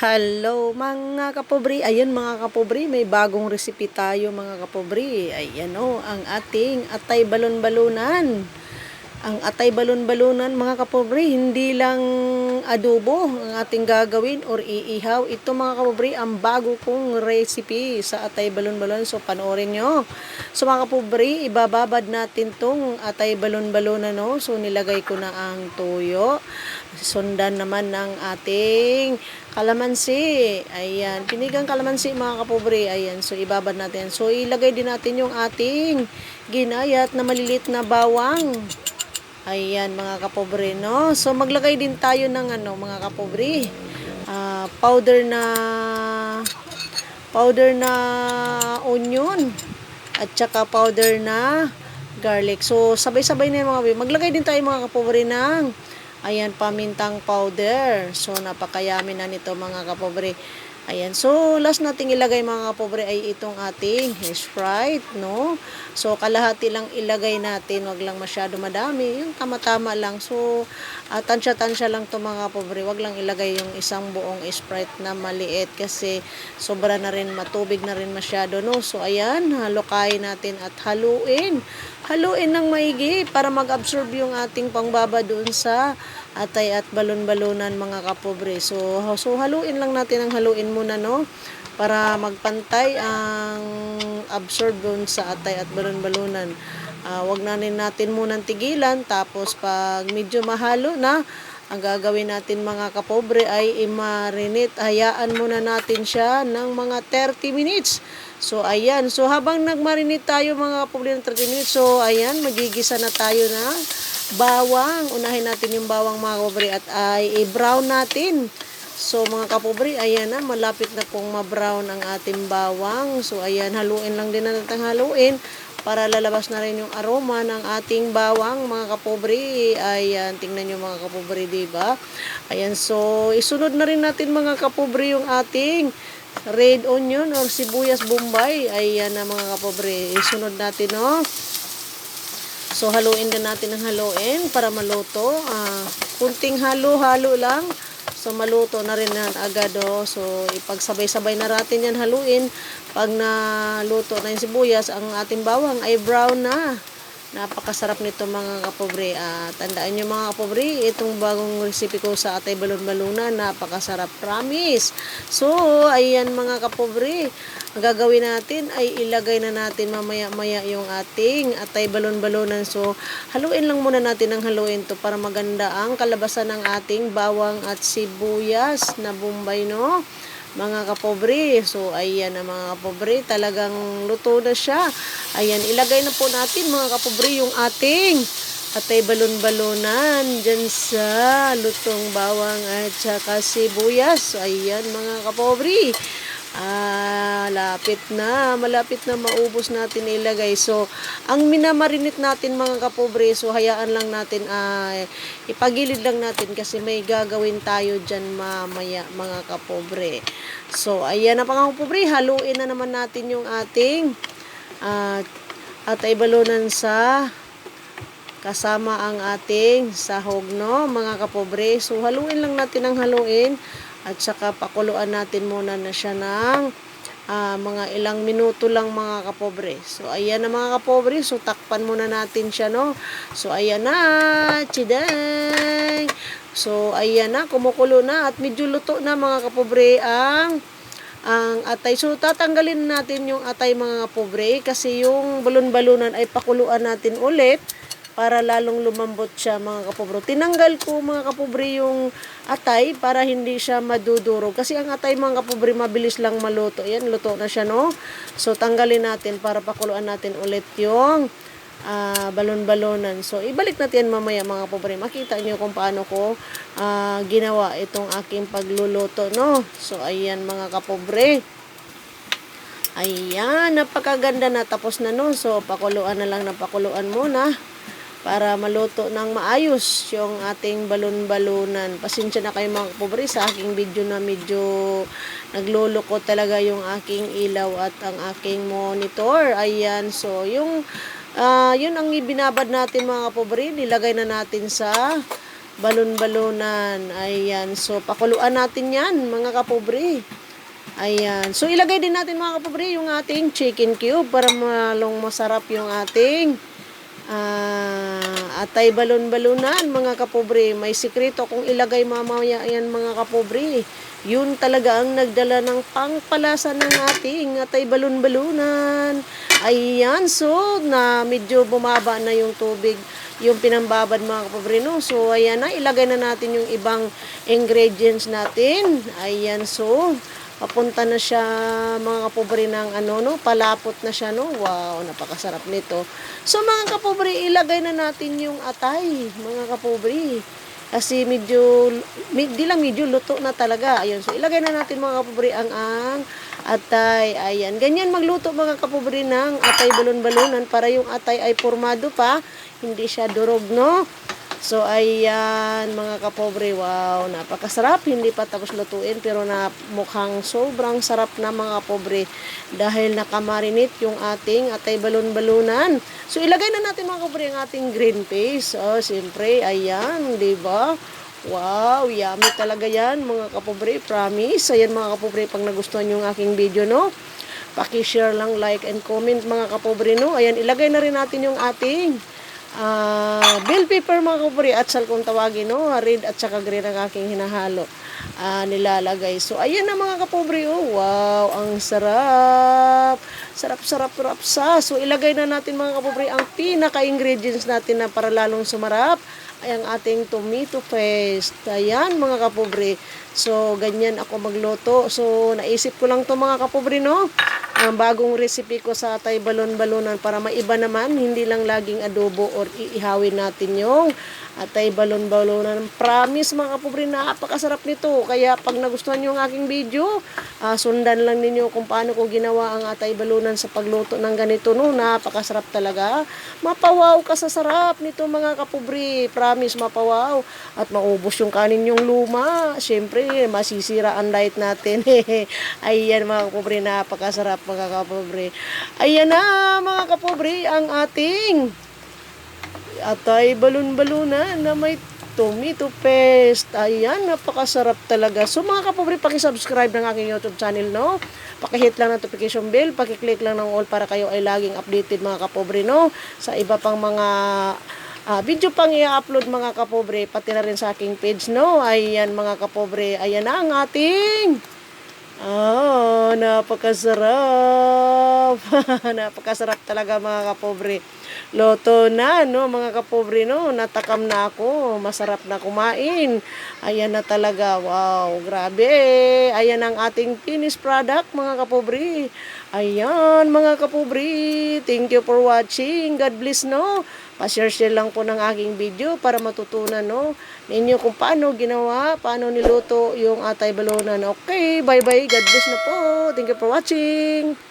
Hello mga kapobri. Ayun mga kapobri, may bagong recipe tayo mga kapobri. Ayan o, ang ating atay balon-balunan. Ang atay balon-balunan mga kapobri, hindi lang adobo ang ating gagawin or iihaw. Ito mga kapobri, ang bago kong recipe sa atay balon-balon. So panoorin nyo. So mga kapobri, ibababad natin tong atay balon-balunan. No? So nilagay ko na ang tuyo. Sundan naman ng ating kalamansi. Ayan. Pinigang kalamansi mga kapobre. Ayan. So, ibabad natin. So, ilagay din natin yung ating ginayat na malilit na bawang. Ayan mga kapobre, no? So, maglagay din tayo ng ano, mga kapobre. ah, powder na powder na onion at saka powder na garlic. So, sabay-sabay na yung mga kapobre. Maglagay din tayo mga kapobre ng Ayan, pamintang powder. So, napakayami na nito mga kapobre. Ayan. So, last nating ilagay mga kapobre ay itong ating Sprite, no? So, kalahati lang ilagay natin. Wag lang masyado madami. Yung tama-tama lang. So, uh, tansya-tansya lang to mga kapobre. Wag lang ilagay yung isang buong Sprite na maliit kasi sobra na rin, matubig na rin masyado, no? So, ayan. Halukayin natin at haluin haluin ng maigi para mag-absorb yung ating pangbaba doon sa atay at balon-balunan mga kapobre. So, so haluin lang natin ang haluin muna no para magpantay ang absorb doon sa atay at balon-balunan. Uh, wag na rin natin munang tigilan tapos pag medyo mahalo na ang gagawin natin mga kapobre ay i-marinate. Hayaan muna natin siya ng mga 30 minutes. So, ayan. So, habang nagmarinate tayo mga kapobre ng 30 minutes, so, ayan, magigisa na tayo ng bawang. Unahin natin yung bawang mga kapobre at ay i-brown natin. So, mga kapobre, ayan na, malapit na pong ma-brown ang ating bawang. So, ayan, haluin lang din natin haluin para lalabas na rin yung aroma ng ating bawang mga kapobre. Ayan, tingnan nyo mga kapobre, ba? Ayan, so isunod na rin natin mga kapobre yung ating red onion or sibuyas bombay. Ayan na mga kapobre, isunod natin, no? So, haluin din natin ng haluin para maluto. Ah, kunting halo-halo lang. So, maluto na rin yan agad, oh. So, ipagsabay-sabay na natin yan haluin. Pag naluto na yung sibuyas, ang ating bawang ay brown na. Napakasarap nito mga kapobre. Uh, tandaan nyo mga kapobre, itong bagong recipe ko sa atay balon-balunan, napakasarap. Promise! So, ayan mga kapobre. Ang gagawin natin ay ilagay na natin mamaya-maya yung ating atay balon-balunan. So, haluin lang muna natin ang haluin to para maganda ang kalabasan ng ating bawang at sibuyas na bombay, no? Mga kapobre. So, ayan na mga kapobre. Talagang luto na siya. Ayan, ilagay na po natin mga kapobre yung ating atay balon-balonan dyan sa lutong bawang at saka sibuyas. Ayan mga kapobre. Ah, lapit na. Malapit na maubos natin ilagay. So, ang minamarinit natin mga kapobre, so hayaan lang natin, ay uh, ipagilid lang natin kasi may gagawin tayo dyan mamaya mga kapobre. So, ayan na mga kapobre, haluin na naman natin yung ating uh, at ay balunan sa kasama ang ating sahog, no, mga kapobre. So, haluin lang natin ang haluin at saka pakuluan natin muna na siya ng uh, mga ilang minuto lang mga kapobre. So, ayan na mga kapobre. So, takpan muna natin siya, no? So, ayan na. Chideng! So, ayan na. Kumukulo na. At medyo luto na mga kapobre ang ang atay. So, tatanggalin natin yung atay mga kapobre kasi yung balon-balunan ay pakuluan natin ulit para lalong lumambot siya mga kapobro. Tinanggal ko mga kapobre yung atay para hindi siya madudurog. Kasi ang atay mga kapobre mabilis lang maluto. Yan, luto na siya no. So tanggalin natin para pakuluan natin ulit yung uh, balon-balonan. So ibalik natin mamaya mga kapobre. Makita niyo kung paano ko uh, ginawa itong aking pagluluto no. So ayan mga kapobre. Ayan, napakaganda na. Tapos na no. So, pakuluan na lang na pakuluan muna para maluto ng maayos yung ating balon-balunan. Pasensya na kayo mga pobre sa aking video na medyo nagluloko talaga yung aking ilaw at ang aking monitor. Ayan, so yung uh, yun ang ibinabad natin mga pobre, nilagay na natin sa balon-balonan. Ayan. So, pakuluan natin yan, mga kapobre. Ayan. So, ilagay din natin mga kapobre yung ating chicken cube para malong masarap yung ating ah atay balon-balunan mga kapobre. May sikreto kung ilagay mamaya yan mga kapobre. Yun talaga ang nagdala ng pangpalasa ng ating atay balon-balunan. Ayan. So, na medyo bumaba na yung tubig yung pinambabad mga kapobre no. So, ayan na. Ilagay na natin yung ibang ingredients natin. Ayan. So, papunta na siya mga kapobre ng ano no, palapot na siya no. Wow, napakasarap nito. So mga kapobre, ilagay na natin yung atay, mga kapobre. Kasi medyo, med, di lang medyo luto na talaga. Ayun, so ilagay na natin mga kapobre ang ang atay. Ayan, ganyan magluto mga kapobre ng atay balon-balonan para yung atay ay formado pa, hindi siya durog no. So, ayan, mga kapobre, wow, napakasarap. Hindi pa tapos lutuin, pero na mukhang sobrang sarap na mga kapobre dahil nakamarinate yung ating atay balon-balunan. So, ilagay na natin mga kapobre ang ating green paste. Oh, siyempre, ayan, di ba? Wow, yummy talaga yan, mga kapobre, promise. Ayan, mga kapobre, pag nagustuhan yung aking video, no? Paki-share lang, like, and comment, mga kapobre, no? Ayan, ilagay na rin natin yung ating ah bell pepper mga kapuri at sal kung tawagin no? Red at saka green ang aking hinahalo ah nilalagay. So ayan na mga kapobri oh. Wow ang sarap. Sarap sarap sarap sa. So ilagay na natin mga kapobri ang pinaka ingredients natin na para lalong sumarap ay ang ating tomato paste. Ayan mga kapobri so ganyan ako magluto. So naisip ko lang to mga kapobri no ang bagong recipe ko sa tay balon-balonan para maiba naman, hindi lang laging adobo or iihawin natin yung atay balon-balonan. Promise mga kapobre, napakasarap nito. Kaya pag nagustuhan nyo ang aking video, ah, sundan lang ninyo kung paano ko ginawa ang atay balunan sa pagluto ng ganito. No? Napakasarap talaga. Mapawaw ka sa sarap nito mga kapobre. Promise, mapawaw. At maubos yung kanin yung luma. Siyempre, masisira ang diet natin. Ayan mga kapobre, napakasarap mga kapobre. Ayan na mga kapobre, ang ating atay balon-balunan na may tomato paste. Ayan, napakasarap talaga. So mga kapobre, pakisubscribe ng aking YouTube channel, no? Pakihit lang ng notification bell, pakiclick lang ng all para kayo ay laging updated mga kapobre, no? Sa iba pang mga ah, video pang i-upload mga kapobre, pati na rin sa aking page, no? Ayan mga kapobre, ayan na ang ating Ah, napakasarap. napakasarap talaga mga kapobre. Loto na, no, mga kapobre, no. Natakam na ako. Masarap na kumain. Ayan na talaga. Wow, grabe. Ayan ang ating finished product, mga kapobre. Ayan, mga kapobre. Thank you for watching. God bless, no. Pa-share-share lang po ng aking video para matutunan, no, ninyo kung paano ginawa, paano niluto yung atay balonan. Okay, bye-bye. God bless na po. Thank you for watching.